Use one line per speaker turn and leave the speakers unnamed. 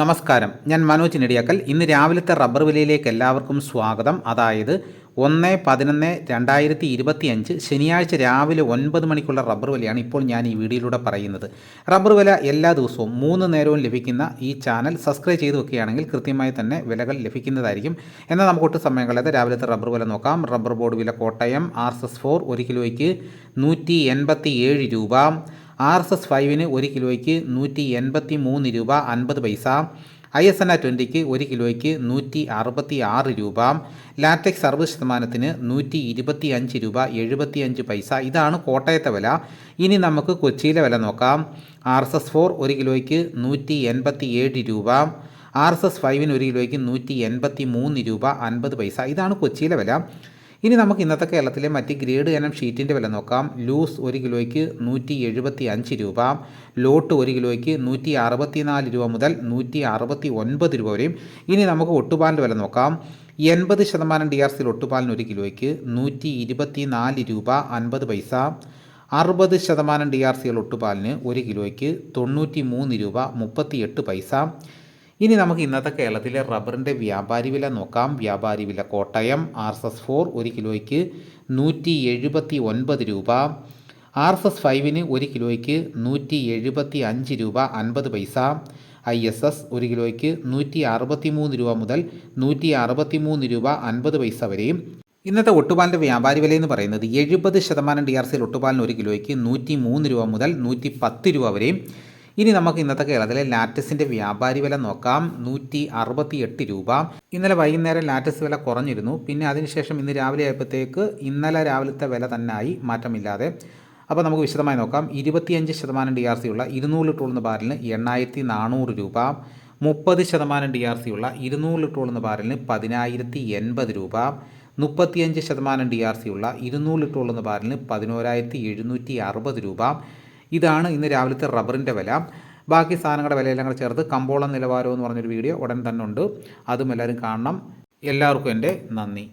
നമസ്കാരം. ഞാൻ മനോജ് നെടിയാക്കൽ. ഇന്ന് രാവിലത്തെ റബ്ബർ വിലയിലേക്ക് എല്ലാവർക്കും സ്വാഗതം. അതായത് ഒന്ന് പതിനൊന്ന് രണ്ടായിരത്തി ഇരുപത്തി അഞ്ച് ശനിയാഴ്ച രാവിലെ ഒൻപത് മണിക്കുള്ള റബ്ബർ വിലയാണ് ഇപ്പോൾ ഞാൻ ഈ വീഡിയോയിലൂടെ പറയുന്നത്. റബ്ബർ വില എല്ലാ ദിവസവും മൂന്ന് നേരവും ലഭിക്കുന്ന ഈ ചാനൽ സബ്സ്ക്രൈബ് ചെയ്ത് വെക്കുകയാണെങ്കിൽ കൃത്യമായി തന്നെ വിലകൾ ലഭിക്കുന്നതായിരിക്കും. എന്നാൽ നമുക്ക് ഒട്ടും സമയം കളയാതെ രാവിലത്തെ റബ്ബർ വില നോക്കാം. റബ്ബർ ബോർഡ് വില Kottayam R S S four ഒരു കിലോയ്ക്ക് നൂറ്റി എൺപത്തി ഏഴ് രൂപ. ആർ എസ് എസ് ഫൈവിന് ഒരു കിലോയ്ക്ക് നൂറ്റി എൺപത്തി മൂന്ന് രൂപ അൻപത് പൈസ ഐ എസ് എൻ ആ ട്വന്റിക്ക് ഒരു കിലോയ്ക്ക് നൂറ്റി അറുപത്തി ആറ് രൂപ ലാറ്റക്സ് അറുപത് ശതമാനത്തിന് നൂറ്റി ഇരുപത്തി അഞ്ച് രൂപ എഴുപത്തി അഞ്ച് പൈസ. ഇതാണ് കോട്ടയത്തെ വില. ഇനി നമുക്ക് കൊച്ചിയിലെ വില നോക്കാം. ആർ എസ് എസ് ഫോർ ഒരു കിലോയ്ക്ക് നൂറ്റി എൺപത്തി ഏഴ് രൂപ ആർ എസ് എസ് ഫൈവിന് ഒരു കിലോയ്ക്ക് നൂറ്റി എൺപത്തി മൂന്ന് രൂപ അൻപത് പൈസ. ഇതാണ് കൊച്ചിയിലെ വില. ഇനി നമുക്ക് ഇന്നത്തെ കേരളത്തിലെ മറ്റ് ഗ്രേഡ് ഇനം ഷീറ്റിന്റെ വില നോക്കാം. ലൂസ് ഒരു കിലോയ്ക്ക് നൂറ്റി എഴുപത്തി അഞ്ച് രൂപ. ലോട്ട് ഒരു കിലോയ്ക്ക് നൂറ്റി അറുപത്തി നാല് രൂപ മുതൽ നൂറ്റി അറുപത്തി ഒൻപത് രൂപ വരെയും. ഇനി നമുക്ക് ഒട്ടുപാലിന്റെ വില നോക്കാം. എൺപത് ശതമാനം ഡി ആർ സിയിൽ ഒട്ടുപാലിന് ഒരു കിലോയ്ക്ക് നൂറ്റി ഇരുപത്തി നാല് രൂപ അൻപത് പൈസ. അറുപത് ശതമാനം ഡി ആർ സിയിൽ ഒട്ടുപാലിന് ഒരു കിലോയ്ക്ക് തൊണ്ണൂറ്റി മൂന്ന് രൂപ മുപ്പത്തി എട്ട് പൈസ. ഇനി നമുക്ക് ഇന്നത്തെ കേരളത്തിലെ റബ്ബറിന്റെ വ്യാപാരി വില നോക്കാം. വ്യാപാരി വില Kottayam R S S four ഒരു കിലോയ്ക്ക് നൂറ്റി എഴുപത്തി ഒൻപത് രൂപ. ആർ എസ് എസ് ഫൈവിന് ഒരു കിലോയ്ക്ക് നൂറ്റി എഴുപത്തി അഞ്ച് രൂപ അൻപത് പൈസ. ഐ എസ് എസ് ഒരു കിലോയ്ക്ക് നൂറ്റി അറുപത്തി മൂന്ന് രൂപ മുതൽ നൂറ്റി അറുപത്തി മൂന്ന് രൂപ അൻപത് പൈസ വരെയും ഇന്നത്തെ ഒട്ടുപാലിന്റെ വ്യാപാരി വില എന്ന് പറയുന്നത് എഴുപത് ശതമാനം ഡി ആർ സിയിൽ ഒട്ടുപാലിന് ഒരു കിലോയ്ക്ക് നൂറ്റി മൂന്ന് രൂപ മുതൽ നൂറ്റി പത്ത് രൂപ വരെയും ഇനി നമുക്ക് ഇന്നത്തെ കേരളത്തിലെ ലാറ്റസിന്റെ വ്യാപാരി വില നോക്കാം. നൂറ്റി അറുപത്തി രൂപ. ഇന്നലെ വൈകുന്നേരം ലാറ്റസ് വില കുറഞ്ഞിരുന്നു. പിന്നെ അതിനുശേഷം ഇന്ന് രാവിലെ ആയപ്പോഴത്തേക്ക് ഇന്നലെ രാവിലത്തെ വില തന്നെ ആയി മാറ്റമില്ലാതെ. അപ്പോൾ നമുക്ക് വിശദമായി നോക്കാം. ഇരുപത്തിയഞ്ച് ശതമാനം ഡി ആർ സി ഉള്ള ഇരുന്നൂറ് ലിറ്റർ ഉള്ള ബാരലിന് എണ്ണായിരത്തി നാനൂറ് രൂപ. മുപ്പത് ശതമാനം ഡി ആർ സി ഉള്ള ഇരുന്നൂറ് ലിറ്റർ ഉള്ള ബാരലിന് പതിനായിരത്തി എൺപത് രൂപ. മുപ്പത്തിയഞ്ച് ശതമാനം ഡി ആർ സി ഉള്ള ഇരുന്നൂറ് ലിറ്റർ ഉള്ള ബാരലിന് പതിനോരായിരത്തി എഴുന്നൂറ്റി അറുപത് രൂപ. ഇതാണ് ഇന്ന് രാവിലത്തെ റബ്ബറിന്റെ വില. ബാക്കി സാധനങ്ങളുടെ വിലയെല്ലാം കൂടെ ചേർത്ത് കമ്പോളം നിലവാരം എന്ന് പറഞ്ഞൊരു വീഡിയോ ഉടൻ തന്നെ ഉണ്ട്. അതും എല്ലാവരും കാണണം. എല്ലാവർക്കും എന്റെ നന്ദി.